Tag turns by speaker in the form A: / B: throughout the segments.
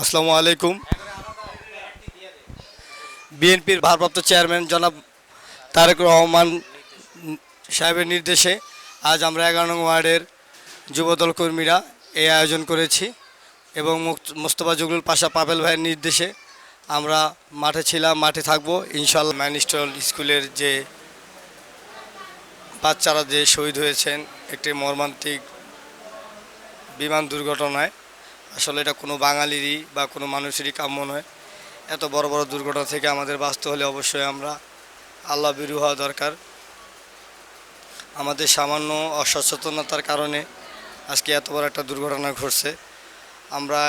A: আসসালামু আলাইকুম। বিএনপির ভারপ্রাপ্ত চেয়ারম্যান জনাব তারেক রহমান সাহেবের নির্দেশে আজ আমরা এগারো নং ওয়ার্ডের যুবদল কর্মীরা এই আয়োজন করেছি এবং মোস্তফা জগলুল পাশা পাবেল ভাইয়ের নির্দেশে আমরা মাঠে ছিলাম, মাঠে থাকব। ইনশাল্লাহ ম্যানিস্টল স্কুলের যে বাচ্চারা যে শহীদ হয়েছেন, একটি মর্মান্তিক বিমান দুর্ঘটনায় আসলে এটা কোনো বাঙালিরই বা কোনো মানুষেরই কাম্য নয়। এত বড় বড় দুর্ঘটনা থেকে আমাদের বাঁচতে হলে অবশ্যই আমরা আল্লাহ বিরু হওয়া দরকার। আমাদের সামান্য অসচেতনতার কারণে আজকে এত বড় একটা দুর্ঘটনা ঘটছে। আমরা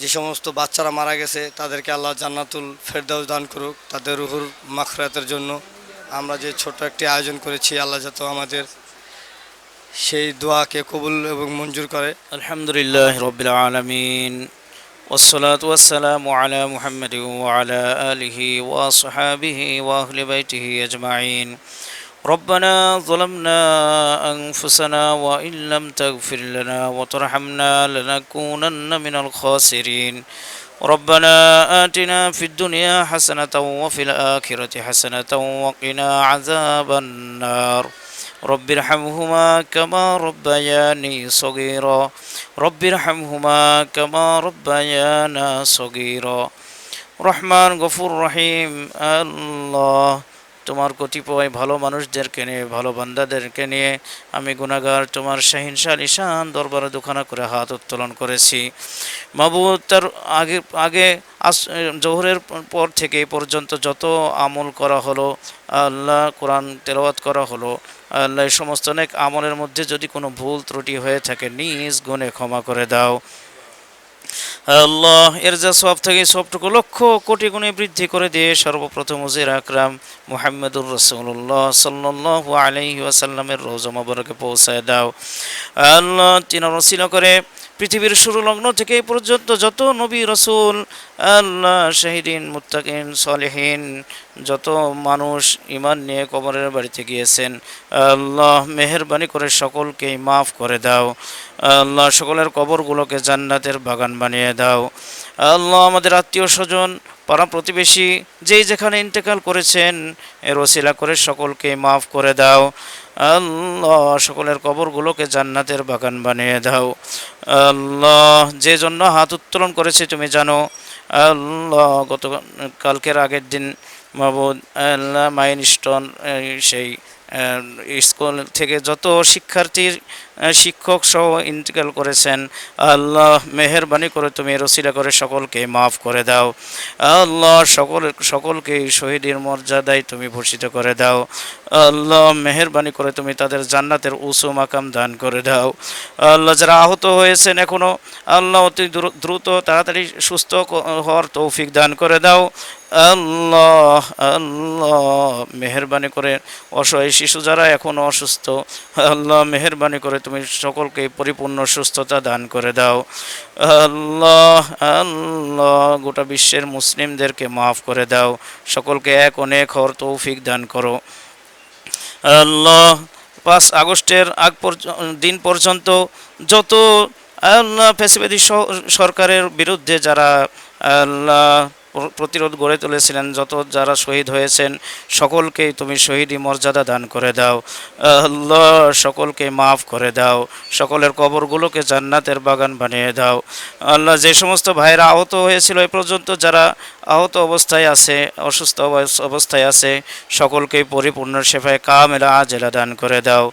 A: যে সমস্ত বাচ্চারা মারা গেছে, তাদেরকে আল্লাহ জান্নাতুল ফেরদাউস দান করুক, তাদের রুহুর মাখরাতের জন্য আমরা যে ছোট একটি আয়োজন করেছি, আল্লাহ যাতে আমাদের সেই দোয়াকে কবুল এবং মঞ্জুর করে
B: الحمد لله رب العالمين والصلاة والسلام على محمد وعلى آله وصحابه وأهل بيته أجمعين ربنا ظلمنا أنفسنا وإن لم تغفر لنا وترحمنا لنكونن من الخاسرين ربنا آتنا في الدنيا حسنة وفي الآخرة حسنة وقنا عذاب النار رب ارحمهما كما ربياني صغيرا. رب ارحمهما كما ربيانا صغيرا. رحمن غفور رحيم. الله. তোমার কতিপয় ভালো মানুষদেরকে নিয়ে, ভালো বান্দাদেরকে নিয়ে আমি গুনাগার তোমার শাহিনশাহ ঈশান দরবারে দুখানা করে হাত উত্তোলন করেছি। মাবুদ তার আগে আগে আস, জোহরের পর থেকে পর্যন্ত যত আমল করা হলো, আল্লাহ কোরআন তেলাওয়াত করা হলো, আল্লাহ সমস্ত অনেক আমলের মধ্যে যদি কোনো ভুল ত্রুটি হয়ে থাকে, নিজ গুণে ক্ষমা করে দাও। আল্লাহ, এর যা সব থেকে সবটুকু লক্ষ কোটি গুণে বৃদ্ধি করে দিয়ে সর্বপ্রথম উজির আকরাম মুহাম্মদুর রসুল্লাহ সাল্লাহ আলহি ওয়াসাল্লামের রোজা পৌঁছায় দাও। আল্লাহ তিনি রসিল করে পৃথিবীর শুরু লগ্ন থেকে পর্যন্ত যত নবী রসুল, আল্লাহ শাহিদিন, মুত্তাকিন, সলেহীন, যত মানুষ ইমান নিয়ে কবরের বাড়িতে গিয়েছেন, আল্লাহ মেহরবানি করে সকলকেই মাফ করে দাও। আল্লাহ সকলের কবরগুলোকে জান্নাতের বাগান বানিয়ে দাও। আল্লাহ আমাদের আত্মীয় স্বজন পাড়া প্রতিবেশী যেই যেখানে ইন্তেকাল করেছেন, এর ওসিলা করে সকলকে মাফ করে দাও। আল্লাহ, সকলের কবরগুলোকে জান্নাতের বাগান বানিয়ে দাও। আল্লাহ, যে জন্য হাত উত্তোলন করেছে তুমি জানো। আল্লাহ গত কালকের আগের দিন মাবুদ, আল্লাহ মাইন স্টোন সেই স্কুল থেকে যত শিক্ষার্থীর শিক্ষক সহ ইন্তেকাল করেছেন, আল্লাহ মেহরবানি করে তুমি রসিলা করে সকলকে মাফ করে দাও। আল্লাহ সকল, সকলকে শহীদের মর্যাদায় তুমি ভূষিত করে দাও। আল্লাহ মেহরবানি করে তুমি তাদের জান্নাতের উঁচু মাকাম দান করে দাও। আল্লাহ যারা আহত হয়েছেন এখনও আল্লাহ অতি দ্রুত, তাড়াতাড়ি সুস্থ হওয়ার তৌফিক দান করে দাও। আল্লাহ আল্লাহ। মেহরবানি করে অসহায় শিশু যারা এখন অসুস্থ, আল্লাহ মেহরবানি করে তুমি সকলকে পরিপূর্ণ সুস্থতা দান করে দাও। আল্লাহ আল্লাহ, গোটা বিশ্বের মুসলিমদেরকে মাফ করে দাও। সকলকে এক অনেক হর তৌফিক দান করো। আল্লাহ, পাঁচ আগস্টের আগ দিন পর্যন্ত যত আল্লাহ ফেসিবাদী সরকারের বিরুদ্ধে যারা আল্লাহ প্রতিরোধ গড়ে তুলেছিলেন, যত যারা শহীদ হয়েছেন, সকলকেই তুমি শহীদি মর্যাদা দান করে দাও। আল্লাহ, সকলকে মাফ করে দাও। সকলের কবরগুলোকে জান্নাতের বাগান বানিয়ে দাও। আল্লাহ, যে সমস্ত ভাইরা আহত হয়েছিল এ পর্যন্ত, যারা আহত অবস্থায় আছে, অসুস্থ অবস- অবস্থায় আছে, সকলকেই পরিপূর্ণ সেফায় কামেলা আজেলা দান করে দাও।